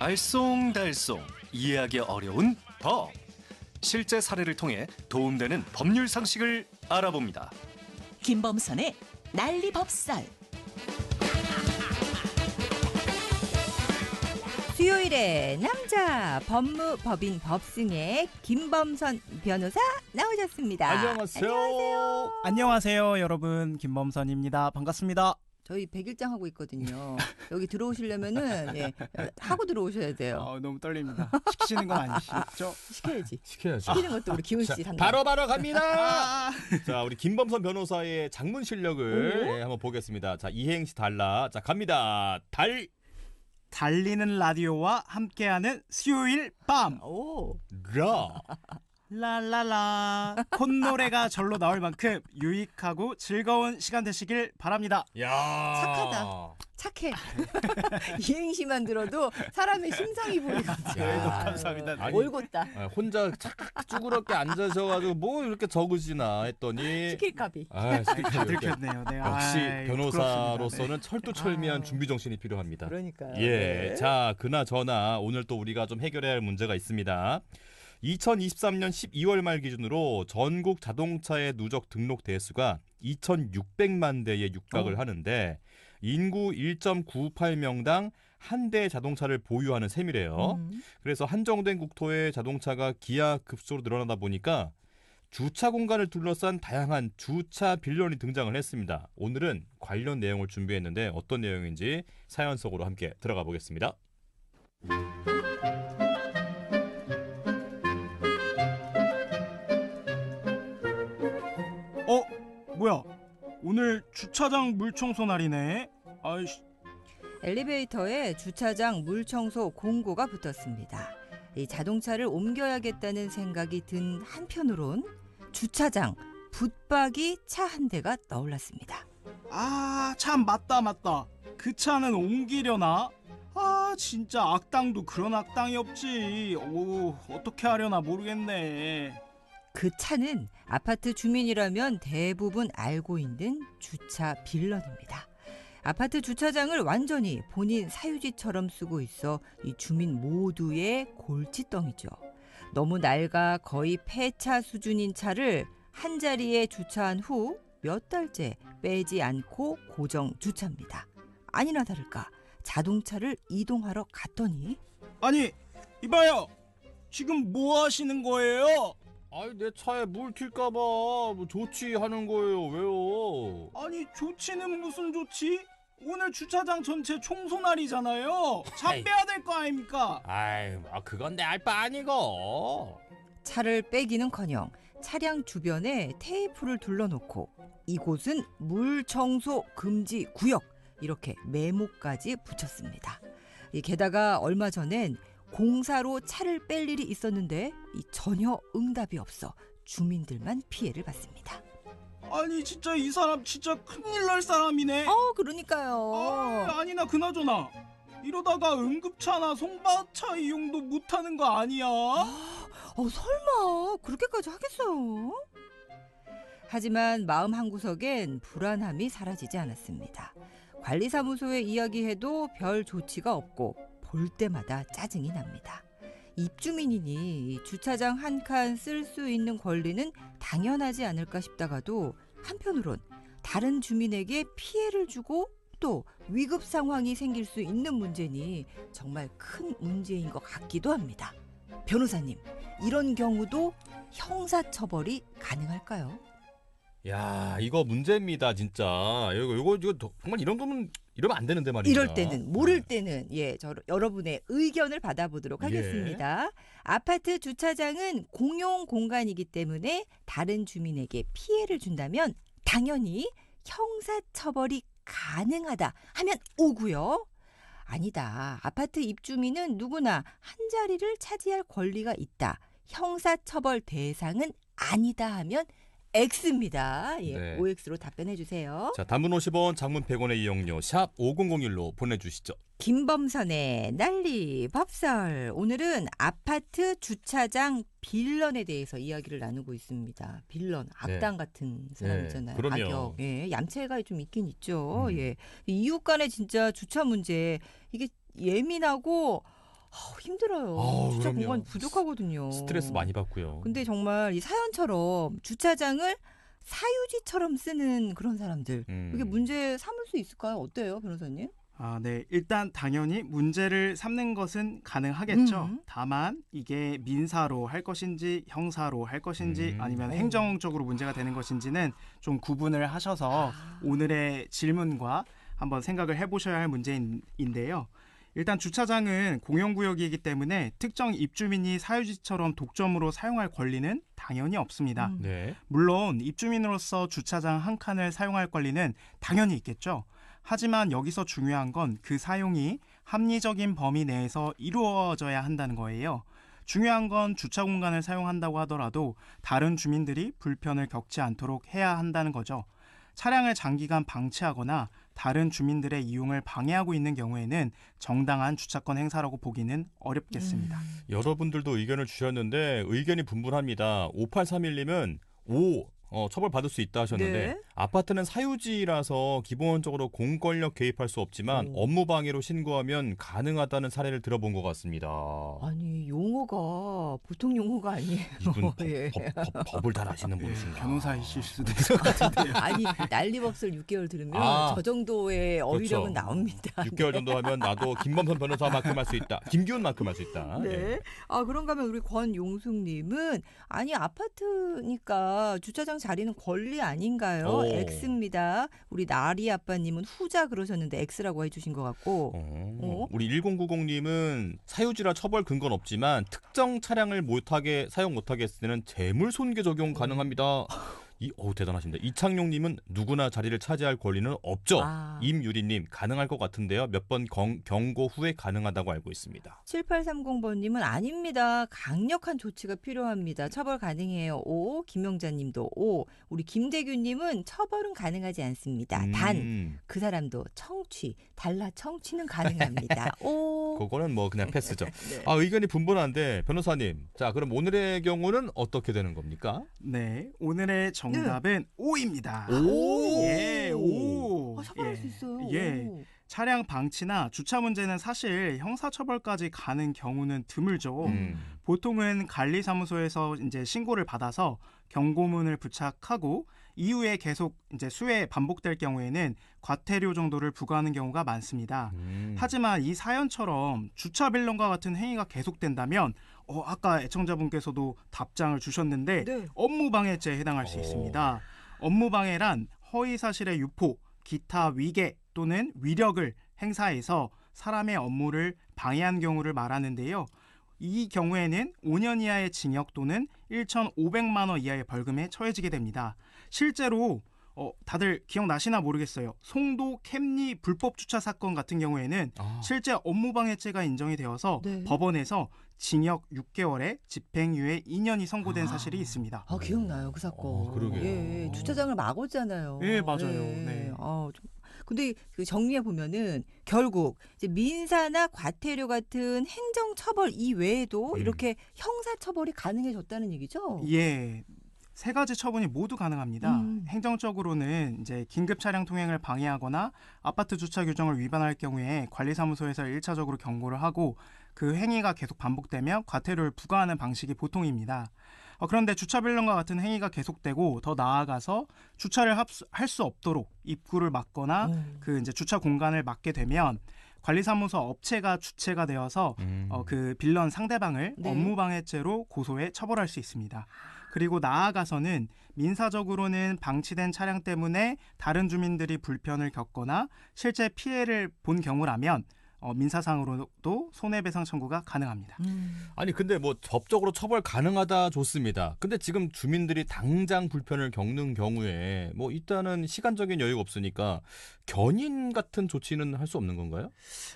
알쏭달쏭 이해하기 어려운 법. 실제 사례를 통해 도움되는 법률 상식을 알아봅니다. 김범선의 난리 법살. 수요일에 남자 법무법인 법승의 김범선 변호사 나오셨습니다. 안녕하세요. 안녕하세요, 여러분. 김범선입니다. 반갑습니다. 저희 백일장 하고 있거든요. 여기 들어오시려면은 예, 하고 들어오셔야 돼요. 아, 너무 떨립니다. 시키시는 건 아니시죠? 시켜야지. 시켜야죠. 시키는 것도 우리 김우 씨 담당. 바로 바로 갑니다. 자, 우리 김범선 변호사의 장문 실력을 예, 한번 보겠습니다. 자, 이행시 달라. 자, 갑니다. 달, 달리는 라디오와 함께하는 수요일 밤. 오. 라. 랄랄라. 콧노래가 절로 나올 만큼 유익하고 즐거운 시간 되시길 바랍니다. 야. 착하다. 착해. 이행시만 들어도 사람의 심성이 보이거든. 야, 감사합니다. 아니, 올곧다. 아, 혼자 착 쭈그럽게 앉으셔가지고 뭐 이렇게 적으시나 했더니 시킬값이. 아, 이렇게. 들켰네요. 네. 역시 아이, 변호사로서는. 네. 철두철미한 아. 준비 정신이 필요합니다. 그러니까요. 예. 네. 자, 그나저나 오늘 또 우리가 좀 해결해야 할 문제가 있습니다. 2023년 12월 말 기준으로 전국 자동차의 누적 등록 대수가 2,600만 대에 육박을 어. 하는데 인구 1.98명당 한대 자동차를 보유하는 셈이래요. 음. 그래서 한정된 국토의 자동차가 기하 급수로 늘어나다 보니까 주차 공간을 둘러싼 다양한 주차 빌런이 등장을 했습니다. 오늘은 관련 내용을 준비했는데 어떤 내용인지 사연 속으로 함께 들어가 보겠습니다. 오늘 주차장 물 청소 날이네. 아이씨. 엘리베이터에 주차장 물 청소 공고가 붙었습니다. 이 자동차를 옮겨야겠다는 생각이 든 한편으론 주차장 붙박이 차 한 대가 떠올랐습니다. 아, 참 맞다 맞다. 그 차는 옮기려나? 아, 진짜 악당도 그런 악당이 없지. 오, 어떻게 하려나 모르겠네. 그 차는 아파트 주민이라면 대부분 알고 있는 주차 빌런입니다. 아파트 주차장을 완전히 본인 사유지처럼 쓰고 있어 이 주민 모두의 골칫덩이죠. 너무 낡아 거의 폐차 수준인 차를 한 자리에 주차한 후 몇 달째 빼지 않고 고정 주차입니다. 아니나 다를까 자동차를 이동하러 갔더니 아니, 이봐요. 지금 뭐 하시는 거예요? 아이 내 차에 물 튈까봐 뭐 좋지 하는 거예요. 왜요? 아니, 좋지는 무슨 좋지? 오늘 주차장 전체 청소 날이잖아요. 차 에이. 빼야 될 거 아닙니까? 아이 아 그건 내 알 바 아니고. 차를 빼기는커녕 차량 주변에 테이프를 둘러놓고 이곳은 물 청소 금지 구역 이렇게 메모까지 붙였습니다. 이 게다가 얼마 전엔 공사로 차를 뺄 일이 있었는데 이 전혀 응답이 없어 주민들만 피해를 봤습니다. 아니, 진짜 이 사람 진짜 큰일 날 사람이네. 어, 그러니까요. 아, 아니나 그나저나 이러다가 응급차나 송바차 이용도 못하는 거 아니야? 어, 설마 그렇게까지 하겠어요? 하지만 마음 한구석엔 불안함이 사라지지 않았습니다. 관리사무소에 이야기해도 별 조치가 없고 볼 때마다 짜증이 납니다. 입주민이니 이 주차장 한 칸 쓸 수 있는 권리는 당연하지 않을까 싶다가도 한편으론 다른 주민에게 피해를 주고 또 위급 상황이 생길 수 있는 문제니 정말 큰 문제인 것 같기도 합니다. 변호사님, 이런 경우도 형사처벌이 가능할까요? 야 이거 문제입니다 진짜. 이거 이거 이거 더- 정말 이런 거면 이러면 안 되는데 말이야. 이럴 때는 모를 때는 예, 저 여러분의 의견을 받아보도록 예. 하겠습니다. 아파트 주차장은 공용 공간이기 때문에 다른 주민에게 피해를 준다면 당연히 형사 처벌이 가능하다 하면 오고요. 아니다. 아파트 입주민은 누구나 한 자리를 차지할 권리가 있다. 형사 처벌 대상은 아니다 하면 X입니다. 예, 네. OX로 답변해 주세요. 자 단문 50원, 장문 100원의 이용료 샵 #5001로 보내주시죠. 김범선의 난리 법설. 오늘은 아파트 주차장 빌런에 대해서 이야기를 나누고 있습니다. 빌런, 악당 같은 사람이잖아요. 네, 그럼요. 악역. 예, 얌체가 좀 있긴 있죠. 음. 예. 이웃 간에 진짜 주차 문제 이게 예민하고 아, 힘들어요. 아우, 주차 그럼요. 공간 부족하거든요. 스트레스 많이 받고요. 근데 정말 이 사연처럼 주차장을 사유지처럼 쓰는 그런 사람들 음. 이게 문제 삼을 수 있을까요? 어때요, 변호사님? 아, 네. 일단 당연히 문제를 삼는 것은 가능하겠죠. 음. 다만 이게 민사로 할 것인지 형사로 할 것인지 음. 아니면 오. 행정적으로 문제가 되는 것인지는 좀 구분을 하셔서 아. 오늘의 질문과 한번 생각을 해보셔야 할 문제인데요. 일단 주차장은 공용구역이기 때문에 특정 입주민이 사유지처럼 독점으로 사용할 권리는 당연히 없습니다. 음. 네. 물론 입주민으로서 주차장 한 칸을 사용할 권리는 당연히 있겠죠. 하지만 여기서 중요한 건 그 사용이 합리적인 범위 내에서 이루어져야 한다는 거예요. 중요한 건 주차 공간을 사용한다고 하더라도 다른 주민들이 불편을 겪지 않도록 해야 한다는 거죠. 차량을 장기간 방치하거나 다른 주민들의 이용을 방해하고 있는 경우에는 정당한 주차권 행사라고 보기는 어렵겠습니다. 음. 여러분들도 의견을 주셨는데 의견이 분분합니다. 5831님은 5 어, 처벌 받을 수 있다 하셨는데 네. 아파트는 사유지라서 기본적으로 공권력 개입할 수 없지만 오. 업무 방해로 신고하면 가능하다는 사례를 들어본 것 같습니다. 아니 용어가 보통 용어가 아니에요. 이분 법, 예. 법, 을잘 아시는 분이신가? 변호사이실 수도 있을 것 같은데요. 아니 난리법설 6개월 들으면 아. 저 정도의 어휘력은 그렇죠. 나옵니다. 6개월 정도 하면 나도 김범선 변호사만큼 할 수 있다. 김기훈만큼 할 수 있다. 네. 예. 아 그런가 하면 우리 권용숙님은 아니 아파트니까 주차장 자리는 권리 아닌가요? 오. X입니다. 우리 나리 아빠님은 후자 그러셨는데 X라고 해주신 것 같고. 어, 어? 우리 1090님은 사유지라 처벌 근거는 없지만 특정 차량을 못하게 사용 못하게 했을 때는 재물 손괴 적용 가능합니다. 이, 어 대단하십니다. 이창용님은 누구나 자리를 차지할 권리는 없죠. 아. 임유리님 가능할 것 같은데요. 몇 번 경고 후에 가능하다고 알고 있습니다. 7830번님은 아닙니다. 강력한 조치가 필요합니다. 처벌 가능해요. 오. 김영자님도 오. 우리 김대규님은 처벌은 가능하지 않습니다. 단 음, 그 사람도 청취, 달라 청취는 가능합니다. 오. 그거는 뭐 그냥 패스죠. 네. 아 의견이 분분한데 변호사님, 자 그럼 오늘의 경우는 어떻게 되는 겁니까? 네, 오늘의 정 답은 오입니다 오! 예, 오. 아, 처벌할 예. 수 있어요. 예. 오. 차량 방치나 주차 문제는 사실 형사처벌까지 가는 경우는 드물죠. 음. 보통은 관리사무소에서 이제 신고를 받아서 경고문을 부착하고 이후에 계속 이제 수해 반복될 경우에는 과태료 정도를 부과하는 경우가 많습니다. 음. 하지만 이 사연처럼 주차 빌런과 같은 행위가 계속된다면 어, 아까 애청자분께서도 답장을 주셨는데 네. 업무방해죄에 해당할 수 오. 있습니다. 업무방해란 허위사실의 유포, 기타 위계 또는 위력을 행사해서 사람의 업무를 방해한 경우를 말하는데요. 이 경우에는 5년 이하의 징역 또는 1,500만 원 이하의 벌금에 처해지게 됩니다. 실제로 어, 다들 기억나시나 모르겠어요. 송도 캠리 불법 주차 사건 같은 경우에는 아. 실제 업무방해죄가 인정이 되어서 네. 법원에서 징역 6개월에 집행유예 2년이 선고된 아. 사실이 있습니다. 아 기억나요 그 사건. 어, 그러게요. 예, 주차장을 막았잖아요. 예, 맞아요. 네. 아, 좀- 근데 그 정리해 보면은 결국 이제 민사나 과태료 같은 행정 처벌 이외에도 음. 이렇게 형사 처벌이 가능해졌다는 얘기죠. 예. 세 가지 처분이 모두 가능합니다. 음. 행정적으로는 이제 긴급 차량 통행을 방해하거나 아파트 주차 규정을 위반할 경우에 관리사무소에서 1차적으로 경고를 하고 그 행위가 계속 반복되면 과태료를 부과하는 방식이 보통입니다. 어, 그런데 주차 빌런과 같은 행위가 계속되고 더 나아가서 주차를 할 수 없도록 입구를 막거나 음. 그 이제 주차 공간을 막게 되면 관리사무소 업체가 주체가 되어서 음. 어, 그 빌런 상대방을 네. 업무방해죄로 고소해 처벌할 수 있습니다. 그리고 나아가서는 민사적으로는 방치된 차량 때문에 다른 주민들이 불편을 겪거나 실제 피해를 본 경우라면 어, 민사상으로도 손해배상 청구가 가능합니다. 음. 아니 근데 뭐 법적으로 처벌 가능하다 좋습니다. 근데 지금 주민들이 당장 불편을 겪는 경우에 뭐 일단은 시간적인 여유가 없으니까 견인 같은 조치는 할 수 없는 건가요?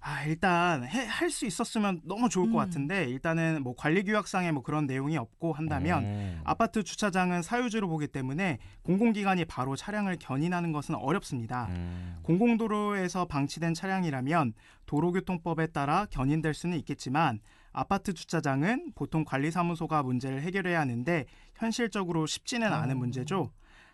아, 일단 할 수 있었으면 너무 좋을 것 음. 같은데 일단은 뭐 관리 규약상에 뭐 그런 내용이 없고 한다면 음. 아파트 주차장은 사유지로 보기 때문에 공공기관이 바로 차량을 견인하는 것은 어렵습니다. 음. 공공도로에서 방치된 차량이라면 도로교통법에 따라 견인될 수는 있겠지만 아파트 주차장은 보통 관리사무소가 문제를 해결해야 하는데 현실적으로 쉽지는 어. 않은 문제죠.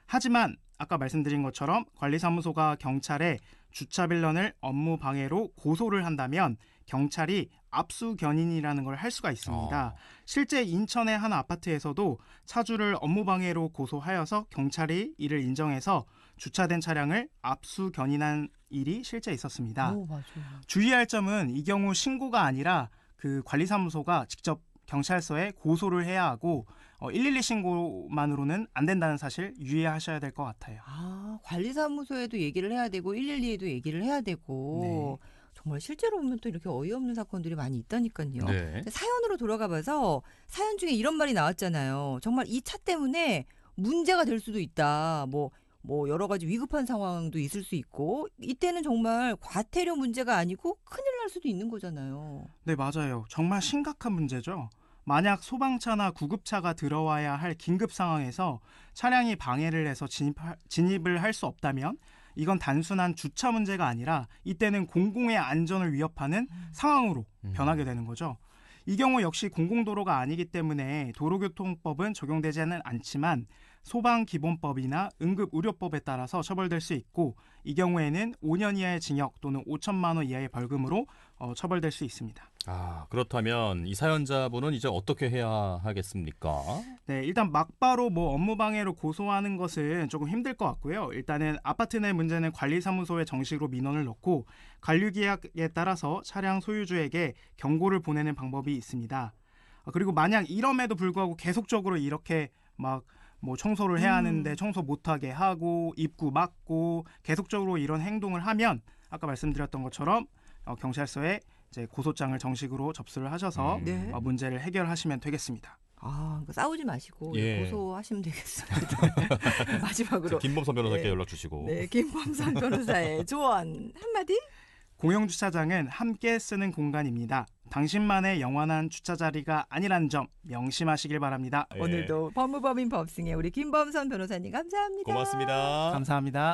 하지만 아까 말씀드린 것처럼 관리사무소가 경찰에 주차 빌런을 업무 방해로 고소를 한다면 경찰이 압수 견인이라는 걸 할 수가 있습니다. 어. 실제 인천의 한 아파트에서도 차주를 업무 방해로 고소하여서 경찰이 이를 인정해서 주차된 차량을 압수 견인한 일이 실제 있었습니다. 오, 맞아요. 주의할 점은 이 경우 신고가 아니라 그 관리사무소가 직접 경찰서에 고소를 해야 하고 어, 112 신고만으로는 안 된다는 사실 유의하셔야 될 것 같아요. 아, 관리사무소에도 얘기를 해야 되고 112에도 얘기를 해야 되고 정말 실제로 보면 또 이렇게 어이없는 사건들이 많이 있다니까요. 네. 사연으로 돌아가 봐서 사연 중에 이런 말이 나왔잖아요. 정말 이 차 때문에 문제가 될 수도 있다. 뭐, 뭐 여러 가지 위급한 상황도 있을 수 있고 이때는 정말 과태료 문제가 아니고 큰일 날 수도 있는 거잖아요. 네, 맞아요. 정말 심각한 문제죠. 만약 소방차나 구급차가 들어와야 할 긴급 상황에서 차량이 방해를 해서 진입할, 진입을 할 수 없다면 이건 단순한 주차 문제가 아니라 이때는 공공의 안전을 위협하는 상황으로 음. 변하게 되는 거죠. 이 경우 역시 공공도로가 아니기 때문에 도로교통법은 적용되지는 않지만 소방기본법이나 응급의료법에 따라서 처벌될 수 있고 이 경우에는 5년 이하의 징역 또는 5천만 원 이하의 벌금으로 어, 처벌될 수 있습니다. 아, 그렇다면 이 사연자분은 이제 어떻게 해야 하겠습니까? 네, 일단 막바로 뭐 업무방해로 고소하는 것은 조금 힘들 것 같고요. 일단은 아파트 내 문제는 관리사무소에 정식으로 민원을 넣고 관리계약에 따라서 차량 소유주에게 경고를 보내는 방법이 있습니다. 아, 그리고 만약 이럼에도 불구하고 계속적으로 이렇게 막 뭐 청소를 해야 하는데 청소 못하게 하고 입구 막고 계속적으로 이런 행동을 하면 아까 말씀드렸던 것처럼 어, 경찰서에 이제 고소장을 정식으로 접수를 하셔서 음. 네. 어, 문제를 해결하시면 되겠습니다. 아, 그러니까 싸우지 마시고 예. 고소하시면 되겠습니다. 마지막으로 김범선 변호사께 네. 연락 주시고. 네, 김범선 변호사의 조언 한마디? 공영 주차장은 함께 쓰는 공간입니다. 당신만의 영원한 주차 자리가 아니란 점 명심하시길 바랍니다. 예. 오늘도 법무법인 법승의 우리 김범선 변호사님 감사합니다. 고맙습니다. 감사합니다.